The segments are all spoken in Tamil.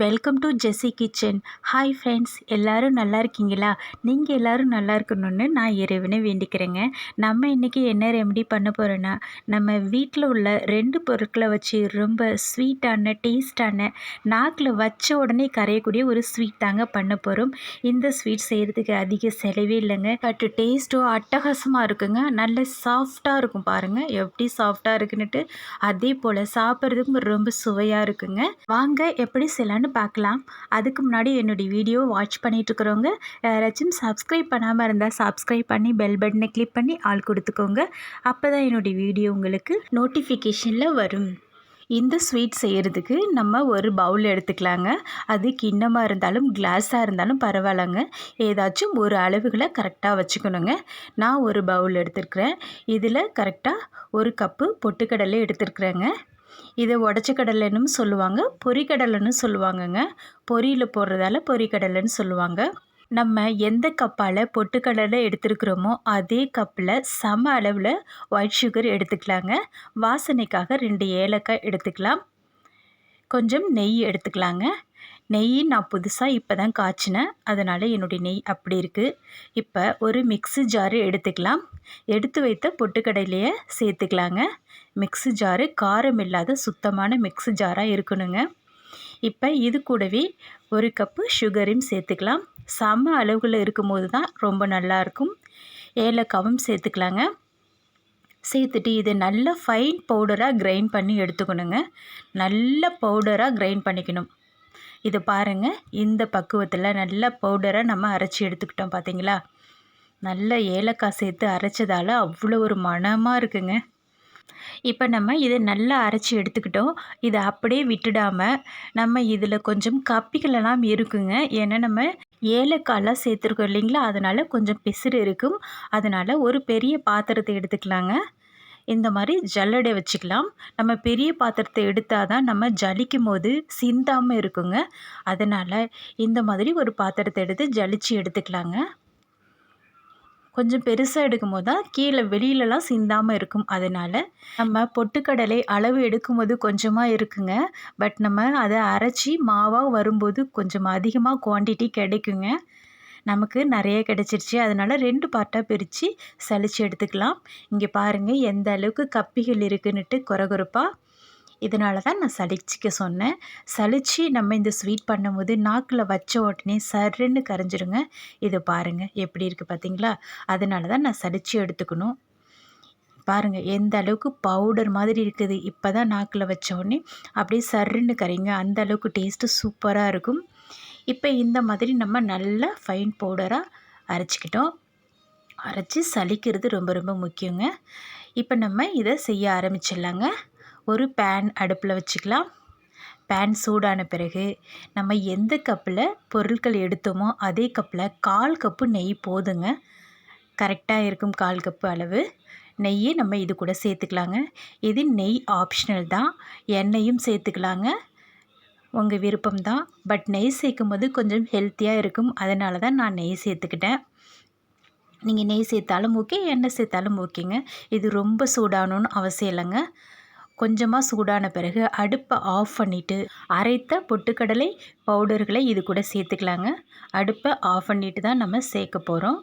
Welcome to Jessy kitchen hi friends எல்லோரும் நல்லா இருக்கீங்களா? நீங்கள் எல்லோரும் நல்லா இருக்கணும்னு நான் இறைவனை வேண்டிக்கிறேங்க. நம்ம இன்றைக்கி என்ன ரெமெடி பண்ண போகிறோன்னா நம்ம வீட்டில் உள்ள ரெண்டு பொருட்களை வச்சு ரொம்ப ஸ்வீட்டான டேஸ்டான நாக்கில் வச்ச உடனே கரையக்கூடிய ஒரு ஸ்வீட் தாங்க பண்ண போகிறோம் இந்த ஸ்வீட் செய்கிறதுக்கு அதிக செலவே இல்லைங்க. பட் டேஸ்ட்டோ அட்டகாசமாக இருக்குங்க. நல்ல சாஃப்டாக இருக்கும் பாருங்கள் எப்படி சாஃப்டாக இருக்குன்னுட்டு அதே போல் சாப்பிட்றதுக்கும் ரொம்ப சுவையாக இருக்குங்க. வாங்க எப்படி செய்யலான்னு பார்க்கலாம் அதுக்கு முன்னாடி என்னுடைய வீடியோ வாட்ச் பண்ணிகிட்ருக்குறவங்க யாராச்சும் சப்ஸ்கிரைப் பண்ணாமல் இருந்தால் சப்ஸ்கிரைப் பண்ணி பெல் பட்டனை கிளிக் பண்ணி ஆள் கொடுத்துக்கோங்க. அப்போ தான் என்னுடைய வீடியோ உங்களுக்கு நோட்டிஃபிகேஷனில் வரும். இந்த ஸ்வீட் செய்கிறதுக்கு நம்ம ஒரு பவுல் எடுத்துக்கலாங்க. அது கிண்ணமாக இருந்தாலும் கிளாஸாக இருந்தாலும் பரவாயில்லங்க. ஏதாச்சும் ஒரு அளவுகளை கரெக்டாக வச்சுக்கணுங்க. நான் ஒரு பவுல் எடுத்துருக்குறேன். இதில் கரெக்டாக ஒரு கப்பு பொட்டுக்கடலை எடுத்துருக்குறேங்க. இதை உடச்சக்கடலைன்னு சொல்லுவாங்க பொரிக்கடலைன்னு சொல்லுவாங்கங்க. பொரியில் போடுறதால பொரிக்கடலைன்னு சொல்லுவாங்க. நம்ம எந்த கப்பால் பொட்டுக்கடலை எடுத்துருக்குறோமோ அதே கப்பில் சம அளவில் ஒயிட் சுகர் எடுத்துக்கலாங்க. வாசனைக்காக ரெண்டு ஏலக்காய் எடுத்துக்கலாம். கொஞ்சம் நெய் எடுத்துக்கலாங்க. நெய் நான் புதுசாக இப்போ தான் காய்ச்சினேன். அதனால் என்னுடைய நெய் அப்படி இருக்குது இப்போ ஒரு மிக்ஸி ஜாரு எடுத்துக்கலாம். எடுத்து வைத்த பொட்டுக்கடலையை சேர்த்துக்கலாங்க. மிக்ஸி ஜாரு காரம் இல்லாத சுத்தமான மிக்ஸி ஜாராக இருக்கணுங்க. இப்போ இது கூடவே ஒரு கப்பு சுகரையும் சேர்த்துக்கலாம். சம அளவுகளில் இருக்கும்போது தான் ரொம்ப நல்லாயிருக்கும். ஏலக்காவும் சேர்த்துக்கலாங்க. சேர்த்துட்டு இதை நல்லா ஃபைன் பவுடராக கிரைண்ட் பண்ணி எடுத்துக்கணுங்க. நல்ல பவுடராக கிரைண்ட் பண்ணிக்கணும். இதை பாருங்கள் இந்த பக்குவத்தில் நல்ல பவுடராக நம்ம அரைச்சி எடுத்துக்கிட்டோம் பார்த்தீங்களா நல்ல ஏலக்காய் சேர்த்து அரைச்சதால் அவ்வளோ ஒரு மணமாக இருக்குங்க. இப்போ நம்ம இதை நல்லா அரைச்சி எடுத்துக்கிட்டோம். இதை அப்படியே விட்டுடாமல் நம்ம இதில் கொஞ்சம் கப்பிகளெல்லாம் இருக்குங்க. ஏன்னா நம்ம ஏலக்காயெலாம் சேர்த்துருக்கோம் இல்லைங்களா? அதனால் கொஞ்சம் பிசுறு இருக்கும். அதனால் ஒரு பெரிய பாத்திரத்தை எடுத்துக்கலாங்க. இந்த மாதிரி ஜல்லடை வச்சுக்கலாம். நம்ம பெரிய பாத்திரத்தை எடுத்தால் தான் நம்ம ஜலிக்கும் போது சிந்தாமல் இருக்குங்க. அதனால் இந்த மாதிரி ஒரு பாத்திரத்தை எடுத்து ஜலிச்சு எடுத்துக்கலாங்க. கொஞ்சம் பெருசாக எடுக்கும் போது தான் கீழே வெளியிலலாம் சிந்தாமல் இருக்கும். அதனால் நம்ம பொட்டுக்கடலை அளவு எடுக்கும்போது கொஞ்சமாக இருக்குங்க. பட் நம்ம அதை அரைச்சி மாவாக வரும்போது கொஞ்சம் அதிகமாக குவான்டிட்டி கிடைக்குங்க. நமக்கு நிறைய கிடச்சிருச்சு. அதனால் ரெண்டு பார்ட்டாக பிரித்து சளிச்சு எடுத்துக்கலாம். இங்கே பாருங்கள் எந்த அளவுக்கு கப்பிகள் இருக்குன்னுட்டு குறகுறப்பாக இதனால தான் நான் சளிச்சிக்க சொன்னேன். சளிச்சு நம்ம இந்த ஸ்வீட் பண்ணும்போது நாக்கில் வச்ச உடனே சர்ன்னு கரைஞ்சிருங்க. இதை பாருங்கள் எப்படி இருக்குது பார்த்தீங்களா அதனால தான் நான் சளிச்சு எடுத்துக்கணும். பாருங்கள் எந்த அளவுக்கு பவுடர் மாதிரி இருக்குது. இப்போ தான் நாக்கில் வச்ச உடனே அப்படியே சர்ன்னு கரைங்க அந்த அளவுக்கு டேஸ்ட்டு சூப்பராக இருக்கும். இப்போ இந்த மாதிரி நம்ம நல்லா ஃபைன் பவுடராக அரைச்சிக்கிட்டோம். அரைச்சி சலிக்கிறது ரொம்ப ரொம்ப முக்கியங்க. இப்போ நம்ம இதை செய்ய ஆரம்பிச்சிடலாங்க. ஒரு பேன் அடுப்பில் வச்சுக்கலாம். பேன் சூடான பிறகு நம்ம எந்த கப்பில் பொருட்கள் எடுத்தோமோ அதே கப்பில் கால் கப்பு நெய் போதுங்க. கரெக்டாக இருக்கும் கால் கப்பு அளவு. நெய்யை நம்ம இது கூட சேர்த்துக்கலாங்க. இது நெய் ஆப்ஷனல் தான். எண்ணெயும் சேர்த்துக்கலாங்க. உங்கள் விருப்பம் தான். பட் நெய் சேர்க்கும் போது கொஞ்சம் ஹெல்த்தியாக இருக்கும். அதனால தான் நான் நெய் சேர்த்துக்கிட்டேன். நீங்கள் நெய் சேர்த்தாலும் ஓகே எண்ணெய் சேர்த்தாலும் ஓகேங்க இது ரொம்ப சூடானுன்னு அவசியம் இல்லைங்க. கொஞ்சமாக சூடான பிறகு அடுப்பை ஆஃப் பண்ணிவிட்டு அரைத்த பொட்டுக்கடலை பவுடர்களை இது கூட சேர்த்துக்கலாங்க. அடுப்பை ஆஃப் பண்ணிவிட்டு தான் நம்ம சேர்க்க போகிறோம்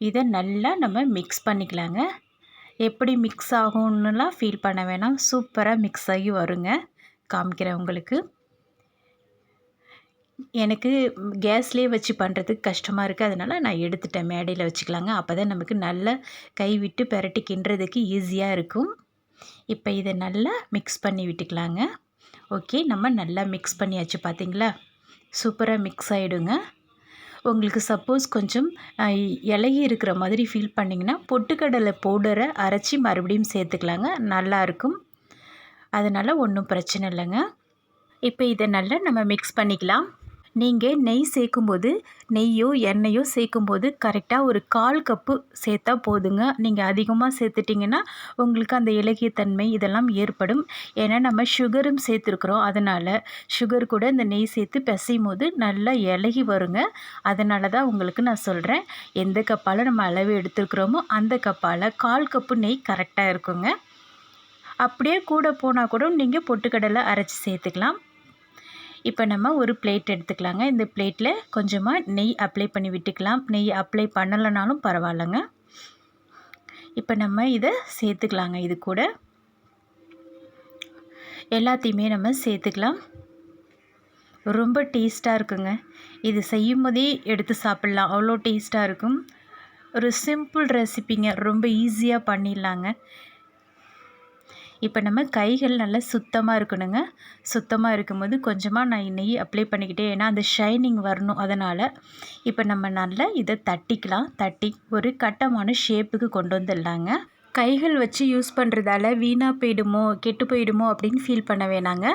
இதை நல்லா நம்ம மிக்ஸ் பண்ணிக்கலாங்க. எப்படி மிக்ஸ் ஆகும்னுலாம் ஃபீல் பண்ண வேணாம். சூப்பராக மிக்ஸ் ஆகி வருங்க. காமிக்கிறேன் உங்களுக்கு. எனக்கு கேஸ்லேயே வச்சு பண்ணுறதுக்கு கஷ்டமாக இருக்குது அதனால் நான் எடுத்துட்டேன். மேடையில் வச்சுக்கலாங்க. அப்போ தான் நமக்கு நல்லா கை விட்டு பெரட்டி கிண்டுறதுக்கு ஈஸியாக இருக்கும். இப்போ இதை நல்லா மிக்ஸ் பண்ணி விட்டுக்கலாங்க. ஓகே நம்ம நல்லா மிக்ஸ் பண்ணியாச்சு பார்த்தீங்களா? சூப்பராக மிக்ஸ் ஆகிடுங்க உங்களுக்கு சப்போஸ் கொஞ்சம் இலகி இருக்கிற மாதிரி ஃபீல் பண்ணிங்கன்னா பொட்டுக்கடலை பவுடரை அரைச்சி மறுபடியும் சேர்த்துக்கலாங்க. நல்லாயிருக்கும் அதனால் ஒன்றும் பிரச்சனை இல்லைங்க. இப்போ இதை நல்லா நம்ம மிக்ஸ் பண்ணிக்கலாம். நீங்கள் நெய் சேர்க்கும்போது நெய்யோ எண்ணெயோ சேர்க்கும்போது கரெக்டாக ஒரு கால் கப்பு சேர்த்தா போதுங்க. நீங்கள் அதிகமாக சேர்த்துட்டிங்கன்னா உங்களுக்கு அந்த இலகியத்தன்மை இதெல்லாம் ஏற்படும். ஏன்னா நம்ம சுகரும் சேர்த்துருக்குறோம். அதனால் சுகர் கூட இந்த நெய் சேர்த்து பிசையும் போது நல்லா இலகி வருங்க. அதனால தான் உங்களுக்கு நான் சொல்கிறேன் எந்த கப்பால் நம்ம அளவு எடுத்துருக்குறோமோ அந்த கப்பால் கால் கப்பு நெய் கரெக்டாக இருக்குங்க. அப்படியே கூட போனால் கூட நீங்கள் பொட்டுக்கடலை அரைச்சி சேர்த்துக்கலாம். இப்போ நம்ம ஒரு பிளேட் எடுத்துக்கலாங்க. இந்த பிளேட்டில் கொஞ்சமாக நெய் அப்ளை பண்ணி விட்டுக்கலாம். நெய் அப்ளை பண்ணலைனாலும் பரவாயில்லைங்க. இப்போ நம்ம இதை சேர்த்துக்கலாங்க. இது கூட எல்லாத்தையுமே நம்ம சேர்த்துக்கலாம். ரொம்ப டேஸ்ட்டாக இருக்குங்க. இது செய்யும் போதே எடுத்து சாப்பிட்லாம். அவ்வளோ டேஸ்ட்டாக இருக்கும். ஒரு சிம்பிள் ரெசிபிங்க ரொம்ப ஈஸியாக பண்ணிடலாங்க. இப்போ நம்ம கைகள் நல்லா சுத்தமாக இருக்கணுங்க. சுத்தமாக இருக்கும்போது கொஞ்சமாக நான் நெய் அப்ளை பண்ணிக்கிட்டே ஏன்னா அந்த ஷைனிங் வரணும் அதனால். இப்போ நம்ம நல்லா இதை தட்டிக்கலாம். தட்டி ஒரு கட்டமான ஷேப்புக்கு கொண்டு வந்துடலாங்க. கைகள் வச்சு யூஸ் பண்ணுறதால வீணாக போயிடுமோ கெட்டு போயிடுமோ அப்படின்னு ஃபீல் பண்ண வேணாங்க.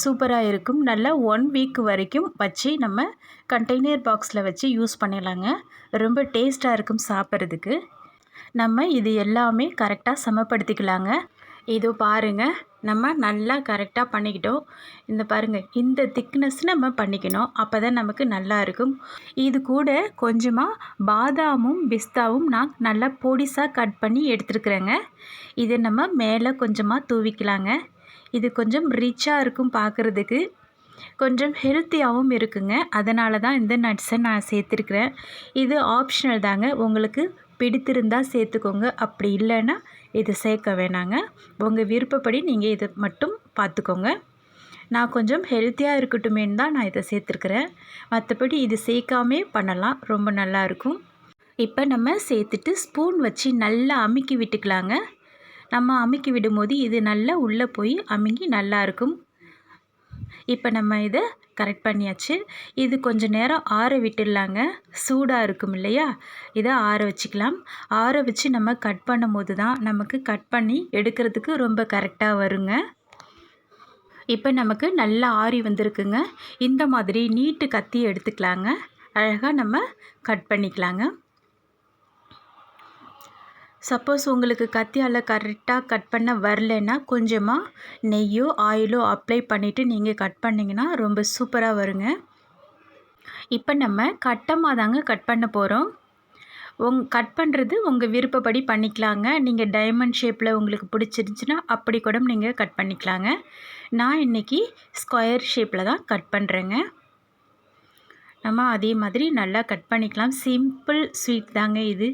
சூப்பராக இருக்கும். நல்லா ஒன் வீக் வரைக்கும் வச்சு நம்ம கண்டெய்னர் பாக்ஸில் வச்சு யூஸ் பண்ணிடலாங்க. ரொம்ப டேஸ்ட்டாக இருக்கும் சாப்பிட்றதுக்கு. நம்ம இது எல்லாமே கரெக்டாக சமப்படுத்திக்கலாங்க. இதோ பாருங்கள் நம்ம நல்லா கரெக்டாக பண்ணிக்கிட்டோம். இந்த பாருங்கள் இந்த திக்னஸ் நம்ம பண்ணிக்கணும். அப்போ தான் நமக்கு நல்லா இருக்கும். இது கூட கொஞ்சமாக பாதாமும் பிஸ்தாவும் நான் நல்லா பொடிசாக கட் பண்ணி எடுத்துருக்குறேங்க. இதை நம்ம மேலே கொஞ்சமாக தூவிக்கலாங்க. இது கொஞ்சம் ரிச்சாக இருக்கும் பார்க்குறதுக்கு கொஞ்சம் ஹெல்த்தியாகவும் இருக்குங்க. அதனால தான் இந்த நட்ஸை நான் சேர்த்துருக்குறேன். இது ஆப்ஷனல் தாங்க. உங்களுக்கு பிடித்திருந்தால் சேர்த்துக்கோங்க. அப்படி இல்லைன்னா இது சேர்க்க வேணாங்க. உங்கள் விருப்பப்படி நீங்கள் இதை மட்டும் பார்த்துக்கோங்க. நான் கொஞ்சம் ஹெல்த்தியாக இருக்கட்டுமேன்னு தான் நான் இதை சேர்த்துருக்குறேன். மற்றபடி இது சேர்க்காமே பண்ணலாம். ரொம்ப நல்லாயிருக்கும் இப்போ நம்ம சேர்த்துட்டு ஸ்பூன் வச்சு நல்லா அமுக்கி விட்டுக்கலாங்க. நம்ம அமுக்கி விடும்போது இது நல்லா உள்ளே போய் அமுங்கி நல்லாயிருக்கும் இப்போ நம்ம இதை கரெக்ட் பண்ணியாச்சு. இது கொஞ்சம் நேரம் ஆற விட்டுடலாங்க. சூடாக இருக்கும் இல்லையா? இதை ஆற வச்சுக்கலாம். ஆற வச்சு நம்ம கட் பண்ணும் போது தான் நமக்கு கட் பண்ணி எடுக்கிறதுக்கு ரொம்ப கரெக்டாக வருங்க. இப்போ நமக்கு நல்லா ஆறி வந்திருக்குங்க. இந்த மாதிரி நீட்டு கத்தி எடுத்துக்கலாங்க. அழகாக நம்ம கட் பண்ணிக்கலாங்க. சப்போஸ் உங்களுக்கு கத்தியால் கரெக்டாக கட் பண்ண வரலன்னா கொஞ்சமாக நெய்யோ ஆயிலோ அப்ளை பண்ணிவிட்டு நீங்கள் கட் பண்ணிங்கன்னா ரொம்ப சூப்பராக வருங்க. இப்போ நம்ம கட்டமாக தாங்க கட் பண்ண போகிறோம் உங் கட் பண்ணுறது உங்கள் விருப்பப்படி பண்ணிக்கலாங்க. நீங்கள் டைமண்ட் ஷேப்பில் உங்களுக்கு பிடிச்சிருந்துச்சின்னா அப்படி கூட நீங்கள் கட் பண்ணிக்கலாங்க. நான் இன்றைக்கி ஸ்கொயர் ஷேப்பில் தான் கட் பண்ணுறேங்க நம்ம அதே மாதிரி நல்லா கட் பண்ணிக்கலாம். சிம்பிள் ஸ்வீட் தாங்க இது.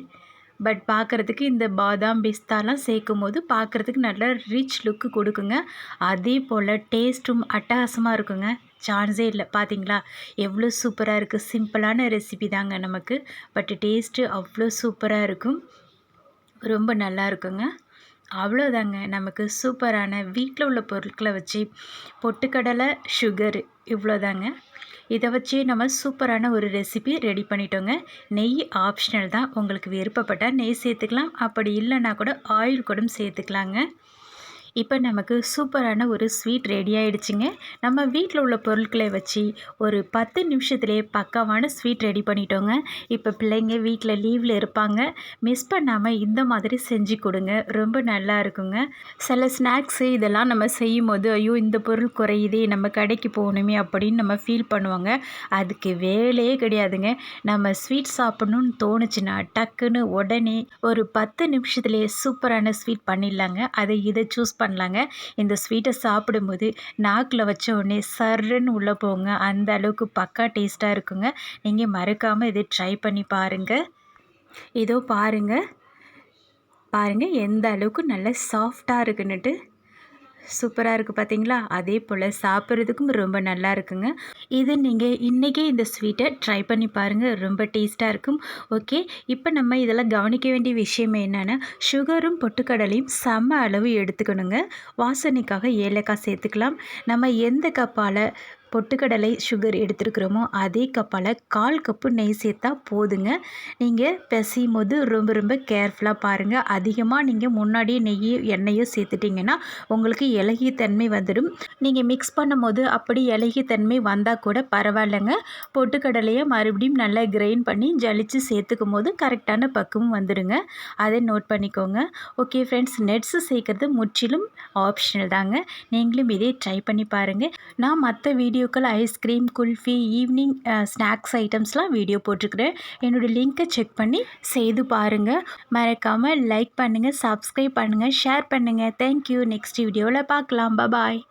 பட் பார்க்குறதுக்கு இந்த பாதாம் பிஸ்தாலாம் சேர்க்கும் போது பார்க்குறதுக்கு நல்ல ரிச் லுக்கு கொடுக்குங்க. அதே போல் டேஸ்ட்டும் அட்டகாசமாக இருக்குங்க. சான்ஸே இல்லை பார்த்தீங்களா எவ்வளோ சூப்பராக இருக்குது சிம்பிளான ரெசிபி தாங்க நமக்கு. பட் டேஸ்ட்டு அவ்வளோ சூப்பராக இருக்கும். ரொம்ப நல்லா இருக்குங்க. அவ்வளோதாங்க. நமக்கு சூப்பரான வீட்டில் உள்ள பொருட்களை வச்சு பொட்டுக்கடலை சுகரு இவ்வளோதாங்க. இதை வச்சு நம்ம சூப்பரான ஒரு ரெசிபி ரெடி பண்ணிட்டோங்க. நெய் ஆப்ஷனல் தான். உங்களுக்கு விருப்பப்பட்டால் நெய் சேர்த்துக்கலாம். அப்படி இல்லைன்னா கூட ஆயில் கூட சேர்த்துக்கலாங்க. இப்போ நமக்கு சூப்பரான ஒரு ஸ்வீட் ரெடி ஆகிடுச்சிங்க நம்ம வீட்டில் உள்ள பொருட்களை வச்சு ஒரு பத்து நிமிஷத்துலேயே பக்காவான ஸ்வீட் ரெடி பண்ணிட்டோங்க. இப்போ பிள்ளைங்க வீட்டில் லீவில் இருப்பாங்க. மிஸ் பண்ணாமல் இந்த மாதிரி செஞ்சு கொடுங்க. ரொம்ப நல்லா இருக்குங்க. சில ஸ்நாக்ஸு இதெல்லாம் நம்ம செய்யும் போது ஐயோ இந்த பொருள் குறையுதே நம்ம கடைக்கு போகணுமே அப்படின்னு நம்ம ஃபீல் பண்ணுவாங்க. அதுக்கு வேலையே கிடையாதுங்க. நம்ம ஸ்வீட் சாப்பிட்ணுன்னு தோணுச்சுன்னா டக்குன்னு உடனே ஒரு பத்து நிமிஷத்துலேயே சூப்பரான ஸ்வீட் பண்ணிடலாங்க. அதை இதை சூஸ் பண்ண பண்ணலாங்க. இந்த ஸ்வீட்டை சாப்பிடும்போது நாக்கில் வச்ச உடனே சர்ன்னு உள்ளே போங்க. அந்த அளவுக்கு பக்கா டேஸ்ட்டாக இருக்குங்க. நீங்கள் மறக்காமல் இதை ட்ரை பண்ணி பாருங்கள் இதோ பாருங்கள் பாருங்கள் எந்த அளவுக்கு நல்ல சாஃப்டாக இருக்குன்னுட்டு. சூப்பராக இருக்குது பார்த்தீங்களா அதே போல் சாப்பிட்றதுக்கும் ரொம்ப நல்லா இருக்குங்க. இது நீங்கள் இன்றைக்கே இந்த ஸ்வீட்டை ட்ரை பண்ணி பாருங்கள் ரொம்ப டேஸ்ட்டாக இருக்கும். ஓகே? இப்போ நம்ம இதெல்லாம் கவனிக்க வேண்டிய விஷயம் என்னென்னா சுகரும் பொட்டுக்கடலையும் சம அளவு எடுத்துக்கணுங்க. வாசனைக்காக ஏலக்காய் சேர்த்துக்கலாம். நம்ம எந்த கப்பால் பொட்டுக்கடலை சுகர் எடுத்துருக்குறோமோ அதே கப்பால் கால் கப்பு நெய் சேர்த்தா போதுங்க. நீங்கள் பிசையும் போது ரொம்ப ரொம்ப கேர்ஃபுல்லாக பாருங்கள் அதிகமாக நீங்கள் முன்னாடியே நெய்யோ எண்ணெயோ சேர்த்துட்டிங்கன்னா உங்களுக்கு இலகிய தன்மை வந்துடும். நீங்கள் மிக்ஸ் பண்ணும் போது அப்படி இலகிய தன்மை வந்தால் கூட பரவாயில்லைங்க. பொட்டுக்கடலையை மறுபடியும் நல்லா கிரைண்ட் பண்ணி ஜலித்து சேர்த்துக்கும் போது கரெக்டான பக்குவம் வந்துடுங்க. அதை நோட் பண்ணிக்கோங்க. ஓகே ஃப்ரெண்ட்ஸ் நெட்ஸு சேர்க்குறது முற்றிலும் ஆப்ஷனல் தாங்க. நீங்களும் இதே ட்ரை பண்ணி பாருங்கள் நான் மற்ற வீடியோ வீடியோக்கள் ice cream kulfi evening snacks ஐட்டம்ஸ்லாம் வீடியோ போட்டிருக்கிறேன். என்னோடய லிங்க்கை செக் பண்ணி செய்து பாருங்கள் மறக்காமல் லைக் பண்ணுங்கள் சப்ஸ்கிரைப் பண்ணுங்கள் ஷேர் பண்ணுங்கள் தேங்க்யூ நெக்ஸ்ட் வீடியோவில் பார்க்கலாம். பாய்